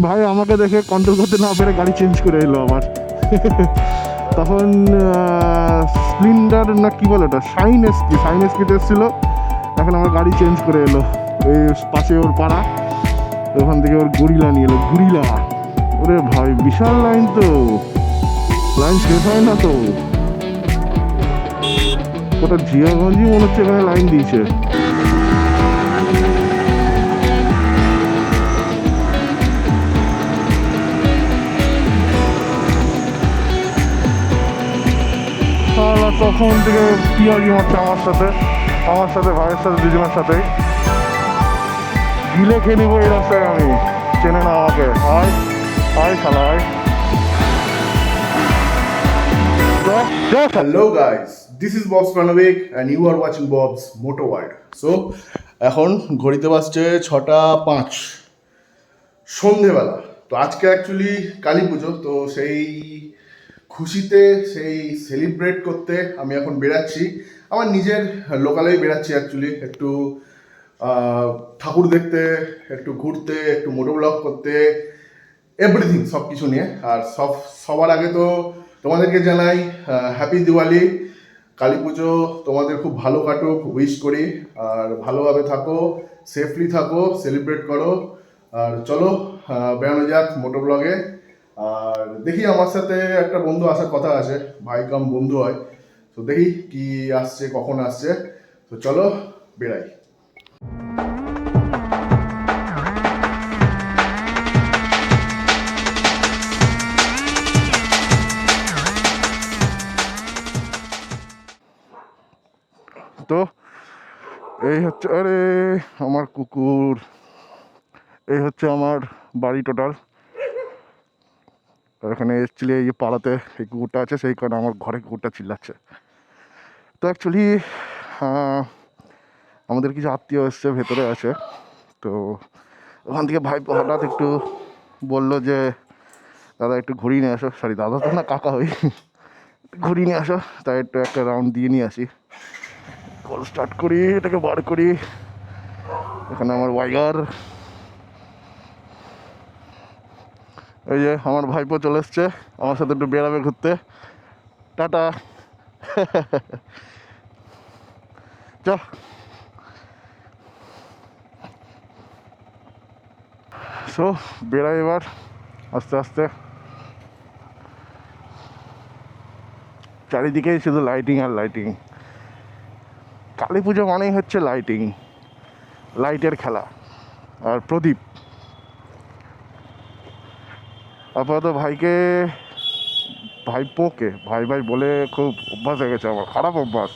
ভাই, আমাকে দেখে কন্ট্রোল করতে না পেরে গাড়ি চেঞ্জ করে এলো আবার। তখন স্প্লিন্ডার না কি বলে ওটা? শাইন এসকি শাইন এসকিতে এসেছিল। এখন আমার গাড়ি চেঞ্জ করে এলো। এই পাশে ওর পাড়া। ওখান থেকে ওর গরিলা নিয়ে এলো। গরিলা। ওরে ভাই, বিশাল লাইন তো। লাইন শেষ হয় না তো। ওটা জিয়াগঞ্জই মনে হচ্ছে এখানে লাইন দিয়েছে। তখন থেকে মারছে আমার সাথে আমার সাথে ভাইয়ের সাথে দুজনের সাথেই গিলে এই রাস্তায় আমি চেনে না আমাকে। আয় আয় আয়। যা, যা। Hello guys, this is Bob's Pranavik and you are watching Bob's Motor এখন ঘড়িতে বাজছে ছটা পাঁচ সন্ধেবেলা। তো আজকে অ্যাকচুয়ালি কালী পুজো তো সেই খুশিতে সেই সেলিব্রেট করতে আমি এখন বেরাচ্ছি আমার নিজের লোকালেই বেরাচ্ছি অ্যাকচুয়ালি একটু ঠাকুর দেখতে, একটু ঘুরতে, একটু মোটো ব্লগ করতে এভরিথিং সব কিছু নিয়ে। আর সব, সবার আগে তো তোমাদেরকে জানাই হ্যাপি দিওয়ালি। কালী পুজো তোমাদের খুব ভালো কাটুক উইশ করি। আর ভালোভাবে থাকো সেফলি থাকো সেলিব্রেট করো। আর চলো বেড়ানো যাক মোটো ব্লগে আর দেখি আমার সাথে একটা বন্ধু আসার কথা আছে ভাই কাম বন্ধু হয়। তো দেখি কি আসছে, কখন আসছে। তো চলো বেরাই তো এই হচ্ছে, আরে, আমার কুকুর। এই হচ্ছে আমার বাড়ি টোটাল এখানে এসেছিলি এই পাড়াতে এই কুকুরটা আছে, সেই কারণে আমার ঘরে কুকুরটা চিল্লাচ্ছে। তো অ্যাকচুয়ালি আমাদের কিছু আত্মীয় এসছে, ভেতরে আছে। তো ওখান থেকে ভাই হঠাৎ একটু বলল যে, দাদা একটু ঘুরিয়ে নিয়ে আসো। সরি দাদা তো না, কাকা হই ঘুরিয়ে নিয়ে আসো, তাই একটু একটা রাউন্ড দিয়ে নিয়ে আসি। কল স্টার্ট করি, এটাকে বার করি। এখানে আমার ওয়াইগার এই যে আমার ভাইপো চলে এসছে, আমার সাথে একটু বেড়াবে ঘুরতে। টাটা। চ সো বেড়াই এবার, আস্তে আস্তে। চারিদিকেই শুধু লাইটিং আর লাইটিং কালী পুজো মানেই হচ্ছে লাইটিং লাইটের খেলা। আর প্রদীপ। আপাতত ভাইকে, ভাইপোকে, ভাই ভাই বলে খুব অভ্যাস হয়ে গেছে আমার, খারাপ অভ্যাস।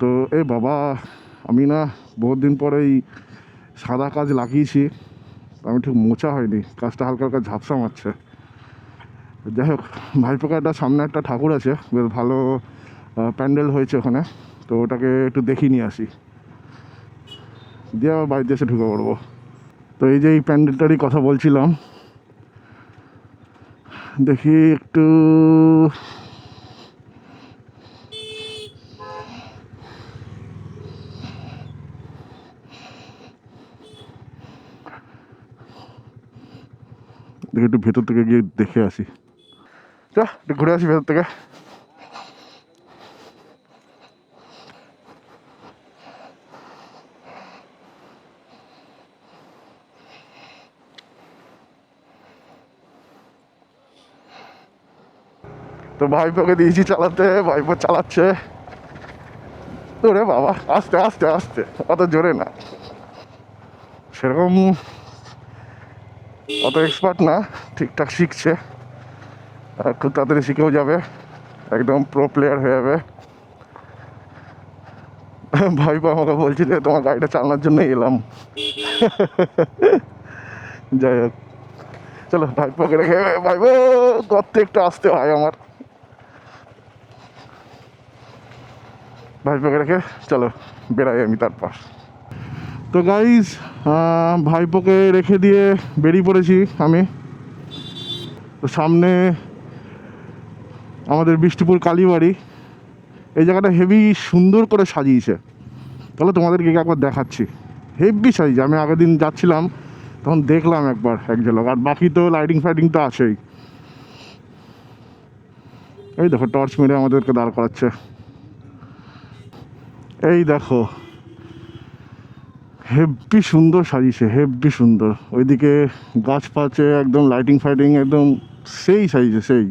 তো এ বাবা, আমি না বহুত দিন পরে এই সাদা কাজ লাগিয়েছি, আমি ঠিক মোছা হয়নি, কাজটা হালকা হালকা ঝাপসা মারছে। যাই হোক, ভাইপোকে একটা সামনে একটা ঠাকুর আছে, বেশ ভালো প্যান্ডেল হয়েছে ওখানে, তো ওটাকে একটু দেখিয়ে নিয়ে আসি। দিয়ে আবার বাড়িতে এসে ঢুকে পড়ব। তো এই যে এই প্যান্ডেলটারই কথা বলছিলাম, দেখি একটু একটু ভেতর থেকে গিয়ে দেখে আসি। চ একটু ঘুরে আসি ভেতর থেকে। তো ভাইপোকে দিয়েছি চালাতে ভাইপো চালাচ্ছে। ওরে বাবা, আস্তে আস্তে আস্তে, অত জোরে না। সেরকম অত এক্সপার্ট না, ঠিকঠাক শিখছে। খুব তাড়াতাড়ি শিখেও যাবে, একদম প্রো প্লেয়ার হয়ে যাবে। ভাইপো আমাকে বলছিল তোমার গাড়িটা চালানোর জন্য এলাম। যাই হোক। চলো ভাইপোকে রেখে ভাইপো গর্তে একটু আসতে হয় আমার। ভাইপোকে রেখে চলো, বেড়াই আমি তারপর। তো গাইজ ভাইপোকে রেখে দিয়ে বেরিয়ে পড়েছি আমি। তো সামনে আমাদের বিষ্ণুপুর কালীবাড়ি। এই জায়গাটা হেভি সুন্দর করে সাজিয়েছে। তাহলে তোমাদেরকে একবার দেখাচ্ছি। হেভি সাইজ আমি আগের দিন যাচ্ছিলাম, তখন দেখলাম একবার এক ঝলক। আর বাকি তো লাইটিং ফাইটিং তো আছেই। এই দেখো টর্চ মেরে আমাদেরকে দাঁড় করাচ্ছে। এই দেখো। হেব্বি সুন্দর সাজিয়েছে, হেব্বি সুন্দর। ওইদিকে গাছ পাচ্ছে একদম লাইটিং ফাইটিং একদম সেই সাইজে, সেই।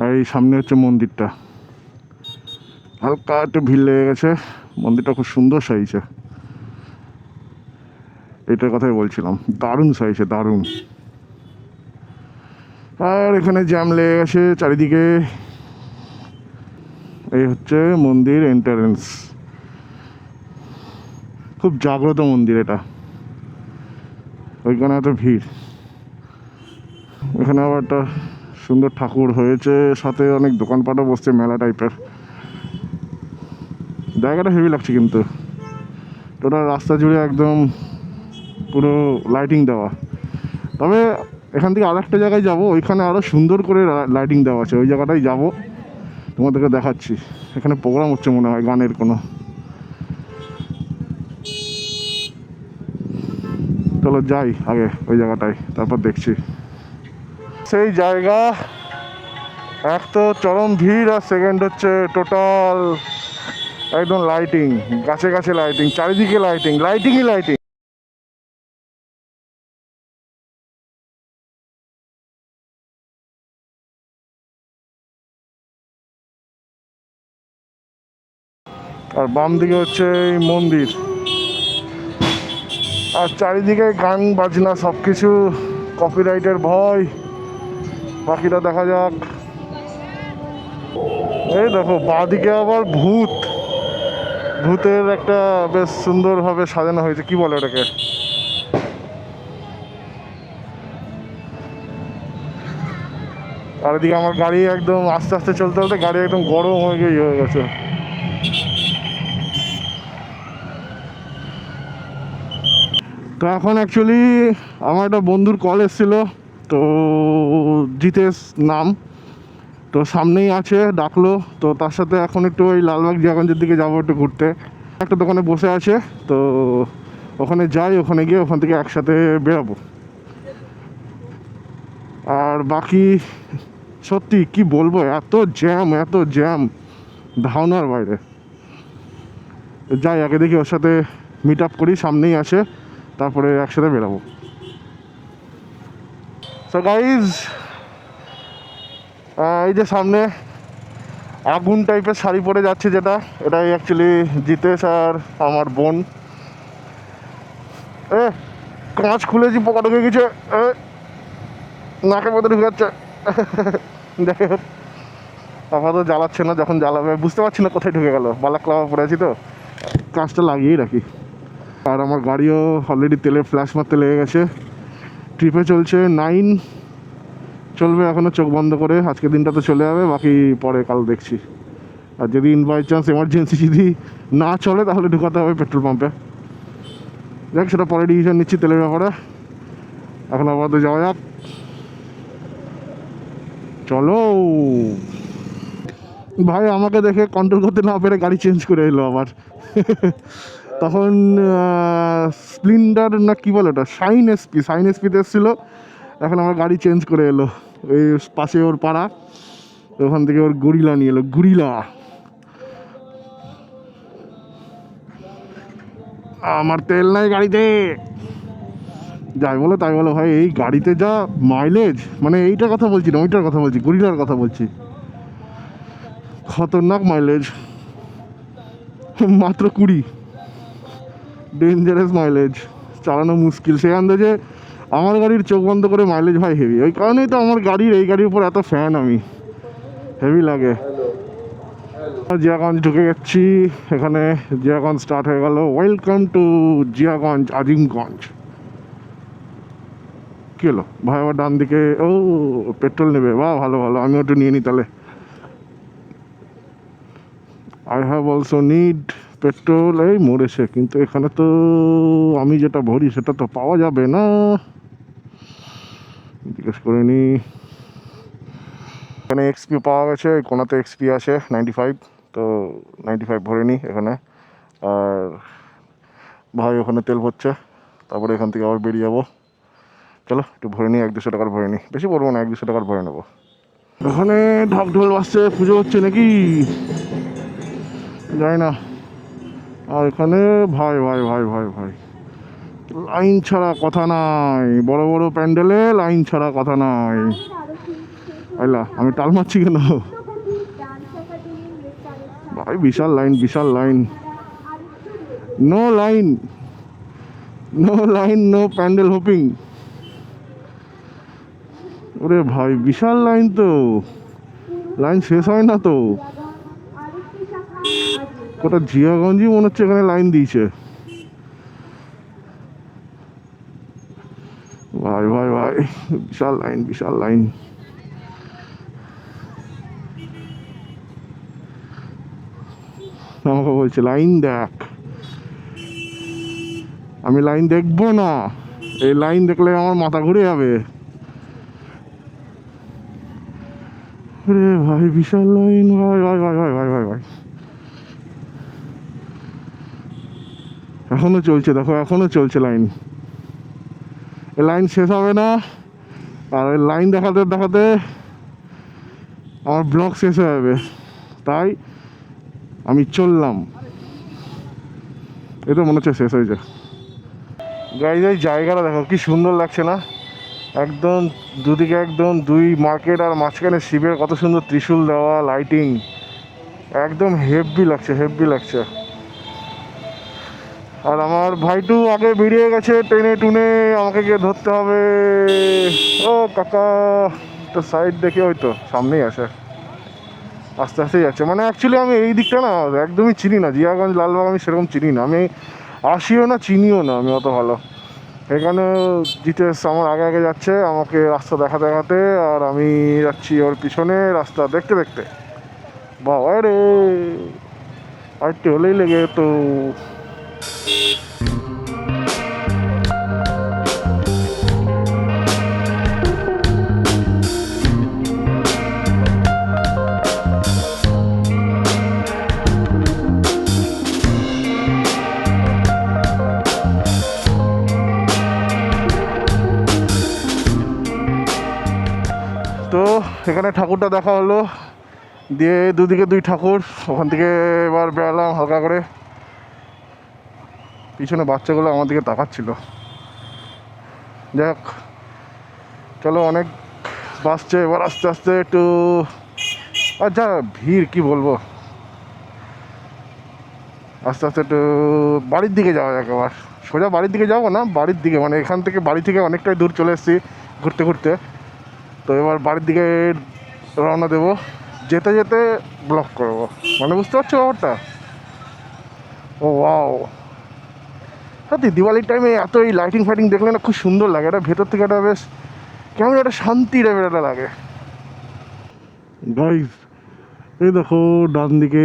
আর এই সামনে হচ্ছে মন্দিরটা। হালকা একটু ভিড় লেগে গেছে, মন্দিরটা খুব সুন্দর সাইজে এটার কথাই বলছিলাম, দারুণ সাইজে দারুণ। আর এখানে জ্যাম লেগে গেছে, চারিদিকে এই হচ্ছে মন্দির এন্টারেন্স খুব জাগ্রত মন্দির এটা। ওইখানে এত ভিড়। এখানে আবার একটা সুন্দর ঠাকুর হয়েছে, সাথে অনেক দোকানপাটও বসছে, মেলা টাইপের জায়গাটা হেভি লাগছে কিন্তু। টোটাল রাস্তা জুড়ে একদম পুরো লাইটিং দেওয়া। তবে এখান থেকে আর একটা জায়গায় যাব, ওইখানে আরও সুন্দর করে লাইটিং দেওয়া আছে। ওই জায়গাটাই যাব। তোমাদেরকে দেখাচ্ছি। এখানে প্রোগ্রাম হচ্ছে মনে হয় গানের কোনো। চলো যাই আগে ওই জায়গাটায়, তারপর দেখছি। সেই জায়গা, এক তো চরম ভিড় আর সেকেন্ড হচ্ছে টোটাল একদম লাইটিং গাছে গাছে লাইটিং চারিদিকে লাইটিং লাইটিংই লাইটিং আর বাম দিকে হচ্ছে এই মন্দির। আর চারিদিকে গান, বাজনা সব কিছু কপিরাইটের ভয়। বাকিটা দেখা যাক। এই দেখো, বাঁদিকে আবার ভূত। ভূতের একটা বেশ সুন্দরভাবে সাজানো হয়েছে। কি বলে ওটাকে? আর এদিকে আমার গাড়ি একদম আস্তে আস্তে চলতে চলতে গাড়ি একদম গরম হয়ে গিয়ে হয়ে গেছে। তো এখন অ্যাকচুয়ালি আমার একটা বন্ধুর কল এসেছিল, তো জিতেশ নাম, তো সামনেই আছে, ডাকলো, তো তার সাথে এখন একটু ওই লালবাগ জিয়াগঞ্জের দিকে যাব একটু ঘুরতে। একটা দোকানে বসে আছে, তো ওখানে যাই, ওখানে গিয়ে ওখান থেকে একসাথে বেরাবো। আর বাকি, সত্যি কি বলব, এত জ্যাম এত জ্যাম ধারণার বাইরে। যাই, আগে দেখি ওর সাথে মিট আপ করি, সামনেই আছে। তারপরে একসাথে বেরাবো। সো গাইজ এই যে সামনে আগুন টাইপের শাড়ি পরে যাচ্ছে যেটা, এটাই অ্যাকচুয়ালি জিতেশ আর আমার বোন। এ, কাঁচ খুলেছি, পোকা ঢুকে গেছে। নাকের মধ্যে ঢুকে যাচ্ছে। দেখে আপাতত জ্বালাচ্ছে না, যখন জ্বালাবে, বুঝতে পারছি না কোথায় ঢুকে গেল। বালাক্লাবা পরে আছি তো। কাজটা লাগিয়েই রাখি। আর আমার গাড়িও অলরেডি তেলে ফ্ল্যাশ মারতে লেগে গেছে। ট্রিপে চলছে নাইন চলবে এখনও চোখ বন্ধ করে। আজকে দিনটা তো চলে যাবে, বাকি পরে কাল দেখছি। আর যদি ইন বাই চান্স এমার্জেন্সি যদি না চলে, তাহলে ঢুকাতে হবে পেট্রোল পাম্পে দেখ সেটা পরে ডিসিশন নিচ্ছি তেলের ব্যাপারে। এখন আপাতত যাওয়া যাক। চলো। ভাই, আমাকে দেখে কন্ট্রোল করতে না পেরে গাড়ি চেঞ্জ করে এলো আবার। তখন স্প্লিন্ডার না কি বলে ওটা? শাইন এসপি শাইন এসপিতে এসেছিল। এখন আমার গাড়ি চেঞ্জ করে এলো। ওই পাশে ওর পাড়া। ওখান থেকে ওর গরিলা নিয়ে এলো। গরিলা আমার তেল নাই গাড়িতে। যাই বলো, তাই বলো, ভাই, এই গাড়িতে যা মাইলেজ মানে এইটার কথা বলছি না, ওইটার কথা বলছি গরিলার কথা বলছি। খতরনাক মাইলেজ মাত্র কুড়ি। ডেঞ্জারাস মাইলেজ চালানো মুশকিল। সেই আন্দাজে আমার গাড়ির চোখ বন্ধ করে মাইলেজ ভাই হেভি ওই কারণেই তো আমার গাড়ির এই গাড়ির উপর এত ফ্যান আমি। হেভি লাগে। জিয়াগঞ্জ ঢুকে গেছি। এখানে জিয়াগঞ্জ স্টার্ট হয়ে গেল। Welcome to Jiaganj Azimganj. কী হলো? ভাই আবার ডান দিকে ও পেট্রোল নেবে। বাহ ভালো ভালো। আমি একটু নিয়ে নিই তাহলে। I have also need petrol এই মরেছে, কিন্তু এখানে তো আমি যেটা ভরি সেটা তো পাওয়া যাবে না। জিজ্ঞেস করে নি। এখানে এক্সপি পাওয়া গেছে কোনাতে এক্সপি আছে নাইনটি ফাইভ তো নাইনটি ফাইভ ভরে নিই এখানে। আর ভাই, ওখানে তেল ভরছে। তারপরে এখান থেকে আবার বেরিয়ে যাব। চলো, একটু ভরে নিই এক দুশো টাকার ভরে নিই বেশি পড়ব না, এক দুশো টাকার ভরে নেব। ওখানে ঢাক ঢোল বাজছে, পুজো হচ্ছে নাকি? যাই না। আর এখানে ভাই ভাই ভাই ভাই ভাই। লাইন ছাড়া কথা নাই। বড় বড় প্যান্ডেলে লাইন ছাড়া কথা নাই। আইলা, আমি টাল মারছি কেন? ভাই, বিশাল লাইন বিশাল line. No line no line no pandal hopping ওরে ভাই, বিশাল লাইন তো। লাইন শেষ হয় না তো। কোটা জিয়াগঞ্জই মনে হচ্ছে এখানে লাইন দিয়েছে। ভাই ভাই ভাই, বিশাল লাইন বিশাল লাইন আমাকে বলছে লাইন দেখ। আমি লাইন দেখব না। এই লাইন দেখলে আমার মাথা ঘুরে যাবে। রে ভাই, বিশাল লাইন ভাই ভাই ভাই ভাই ভাই ভাই ভাই। এখনও চলছে, দেখো, এখনও চলছে লাইন এই লাইন শেষ হবে না। আর ওই লাইন দেখাতে দেখাতে আমার ব্লক শেষ হয়ে যাবে। তাই আমি চললাম। এটা মনে হচ্ছে শেষ হয়েছে গাড়ি জায়গাটা দেখো, কি সুন্দর লাগছে না? একদম দুদিকে একদম দুই মার্কেট আর মাঝখানে শিবের কত সুন্দর ত্রিশূল দেওয়া লাইটিং একদম হেভি লাগছে হেভি লাগছে। আর আমার ভাইটু আগে বেরিয়ে গেছে ট্রেনে টুনে, আমাকে গিয়ে ধরতে হবে। ও কাকা, তো সাইড দেখে হয়তো সামনেই আসে আস্তে আস্তে যাচ্ছে। মানে অ্যাকচুয়ালি আমি এই দিকটা না একদমই চিনি না। জিয়াগঞ্জ, লালবাগ আমি সেরকম চিনি না। আমি আসিও না, চিনিও না আমি অত ভালো। এখানে জিতেশ আমার আগে আগে যাচ্ছে, আমাকে রাস্তা দেখা দেখাতে, আর আমি যাচ্ছি ওর পিছনে রাস্তা দেখতে দেখতে। বাবা রে আর একটু হলেই লেগে তো তো এখানে ঠাকুরটা দেখা হলো। দিয়ে দুদিকে দুই ঠাকুর, ওখান থেকে এবার বেরালাম হালকা করে। পিছনে বাচ্চাগুলো আমার দিকে তাকাচ্ছিল। যাক, চলো অনেক বাসছে, এবার আস্তে আস্তে একটু আর যা ভিড়, কি বলব? আস্তে আস্তে একটু বাড়ির দিকে যাওয়া যাক এবার। সোজা বাড়ির দিকে যাব না? বাড়ির দিকে মানে এখান থেকে বাড়ি থেকে অনেকটাই দূর চলে এসেছি ঘুরতে ঘুরতে। তো এবার বাড়ির দিকে রওনা দেবো। যেতে যেতে ব্লক করব। মানে বুঝতে পারছ ব্যাপারটা? ও ওয়াও সত্যি, দিওয়ালির টাইমে এত এই লাইটিং ফাইটিং দেখলে না খুব সুন্দর লাগে। এটা ভেতর থেকে একটা বেশ কেমন একটা শান্তি টাইপের একটা লাগে। গাইস এই দেখো, ডান দিকে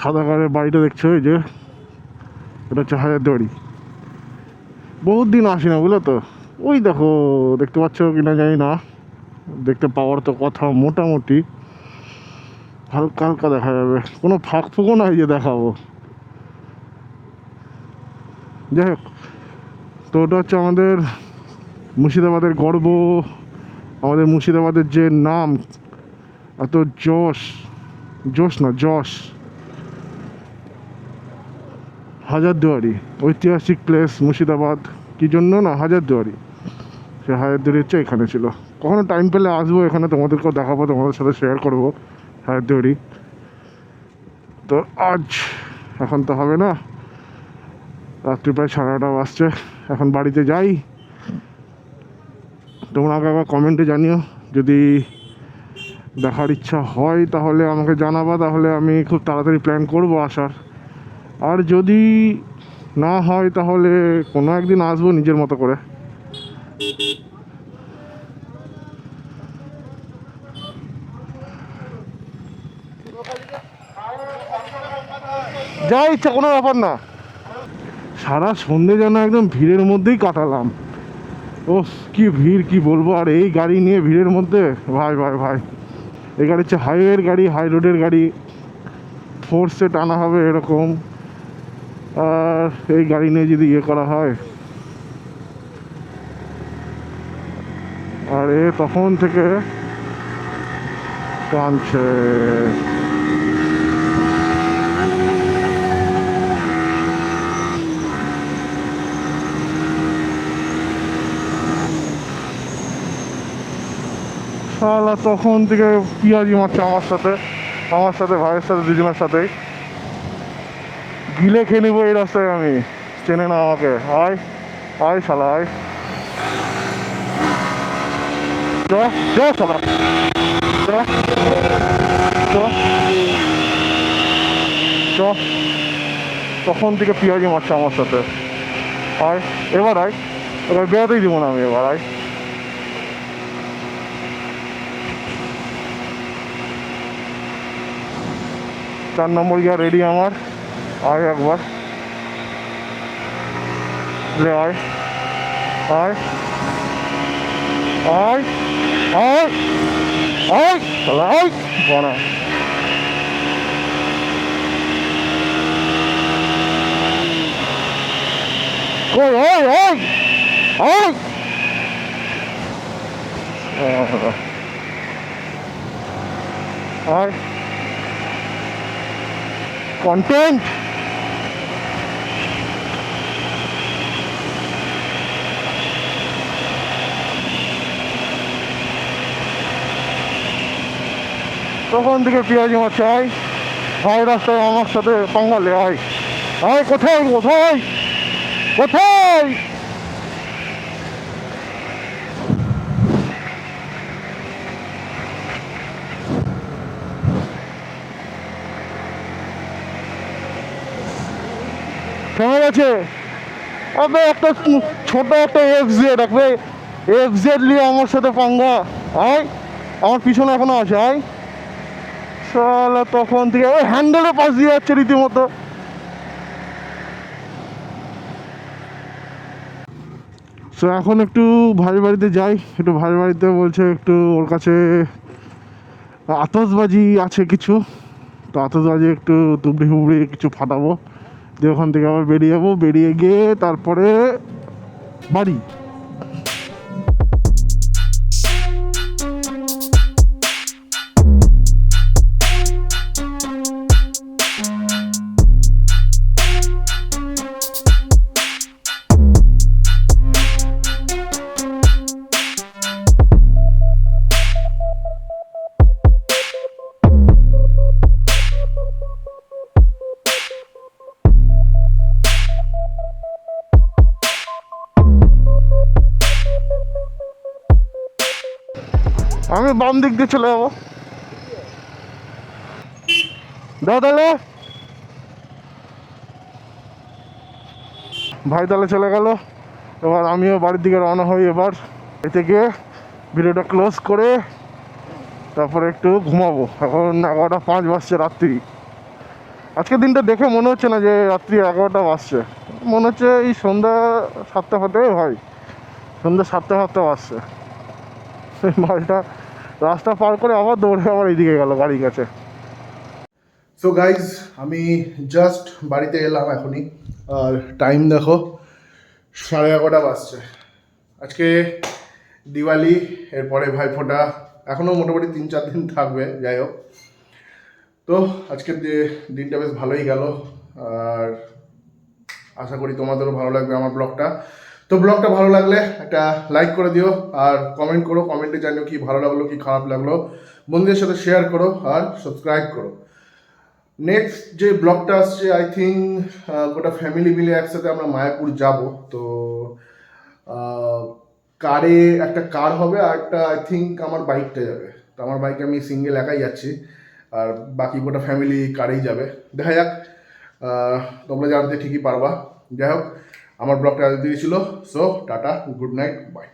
সাদা কালের বাড়িটা দেখছ? এই যে, এটা হচ্ছে হাজারদুয়ারি বহুত দিন আসি না, বুঝলো তো? ওই দেখো, দেখতে পাচ্ছ কি না জানি না। দেখতে পাওয়ার তো কথা মোটামুটি। হালকা হালকা দেখা যাবে। কোনো ফাঁক ফুকো নাই যে দেখাবো। যাই হোক, তো ওটা হচ্ছে আমাদের মুর্শিদাবাদের গর্ব, আমাদের মুর্শিদাবাদের যে নাম এত যশ যশ না, যশ। হাজারদুয়ারি, ঐতিহাসিক প্লেস মুর্শিদাবাদ। কী জন্য না? হাজারদুয়ারি। সে হাজারদুয়ারি হচ্ছে এখানে ছিল। কখনো টাইম পেলে আসব এখানে, তোমাদেরকেও দেখাবো, তোমাদের সাথে শেয়ার করব হাজারদুয়ারি। তো আজ, এখন তো হবে না। রাত্রি প্রায় সাড়ে নটা বাজছে এখন বাড়িতে যাই। তোমরা আমাকে কমেন্টে জানিও। যদি দেখার ইচ্ছা হয় তাহলে আমাকে জানাবা। তাহলে আমি খুব তাড়াতাড়ি প্ল্যান করব আসার। আর যদি না হয় তাহলে কোনো একদিন আসব নিজের মতো করে। যা ইচ্ছা, কোনো ব্যাপার না। সারা সন্ধে যেন একদম ভিড়ের মধ্যেই কাটালাম। ও কি ভিড়, কি বলব? আর এই গাড়ি নিয়ে ভিড়ের মধ্যে, ভাই ভাই ভাই। এই গাড়ি হচ্ছে হাইওয়ের গাড়ি হাই রোডের গাড়ি। ফোর্সে টানা হবে এরকম। আর এই গাড়ি নিয়ে যদি ইয়ে করা হয়। আর এ তখন থেকে টানছে। শালা তখন থেকে পিয়াজি মারছে আমার সাথে আমার সাথে, ভাইয়ের সাথে দুজনের সাথেই। গিলে খেয়ে নেব এই রাস্তায় আমি। চেনে না আমাকে। আয় আয় শালা, আয়। চ চ চ তখন থেকে পিয়াজি মারছে আমার সাথে। আয়, এবার আয়। এবার বেড়াতেই দিব না আমি, এবার আয়। চার নম্বর গিয়া রেডি আমার আয় একবার লে আয় আয় আয় আয় আয় তাহলে আয় বানা কই আয় আয় আয় আয় content. তখন থেকে পেঁয়াজি মাছ চাই ভাই রাস্তায় আমার সাথে পাঙ্গালে আয় আয় কোথায় কোথায় কোথায় কেমন আছে। আবে একটা ছোট একটা এফ জেড একটা এফ জেড নিয়ে আমার সাথে পাঙ্গা। আয়, আমার পিছনে এখনও আছে, আয়। শালা, তখন থেকে ওই হ্যান্ডেলের পাশ দিয়ে যাচ্ছে রীতিমতো। সো এখন একটু ভাই বাড়িতে যাই। একটু ভাই বাড়িতে বলছে একটু ওর কাছে আতসবাজি আছে কিছু। তো আতসবাজি একটু তুবড়ি ফুবড়ি কিছু ফাটাবো। দিয়ে ওখান থেকে আবার বেরিয়ে যাব। বেরিয়ে গিয়ে তারপরে বাড়ি। আমি বাম দিক দিয়ে চলে যাব। দাও তাহলে। ভাই তাহলে চলে গেল। এবার আমিও বাড়ির দিকে রওনা হই এবার। এতে গিয়ে ভিডিওটা ক্লোজ করে তারপরে একটু ঘুমাবো। এখন এগারোটা পাঁচ বাজছে রাত্রি। আজকের দিনটা দেখে মনে হচ্ছে না যে রাত্রি এগারোটা বাজছে। মনে হচ্ছে এই সন্ধ্যা সাতটা ফাতে হয়। সন্ধ্যা সাতটা সাতটা বাজছে। সেই মালটা রাস্তা পার করে আবার দৌড়ে আবার এইদিকে গেল বাড়ির কাছে। সো গাইজ আমি জাস্ট বাড়িতে এলাম এখনই। আর টাইম দেখো, সাড়ে এগারোটা বাজছে। আজকে দিওয়ালি, এরপরে ভাইফোঁটা এখনও মোটামুটি তিন চার দিন থাকবে, যাই হোক। তো আজকের দিনটা বেশ ভালোই গেল। আর আশা করি তোমাদেরও ভালো লাগবে আমার ব্লগটা। তো ব্লগটা ভালো লাগলে একটা লাইক করে দিও, আর কমেন্ট করো কমেন্টে জানিও কি ভালো লাগল, কি খারাপ লাগল। বন্ধুদের সাথে শেয়ার করো আর সাবস্ক্রাইব করো। নেক্সট যে ব্লগটা আসছে আই থিঙ্ক গোটা ফ্যামিলি মিলে একসাথে আমরা মায়াপুর যাব। তো কারে একটা কার হবে আর একটা আই থিঙ্ক আমার বাইকটা যাবে। তো আমার বাইকে আমি সিঙ্গেল একাই যাচ্ছি, আর বাকি গোটা ফ্যামিলি কারেই যাবে। দেখা যাক তোমরা জানতে ঠিকই পারবা। যাই হোক আমার ব্লগটা আজ দিয়েছিল so tata good night bye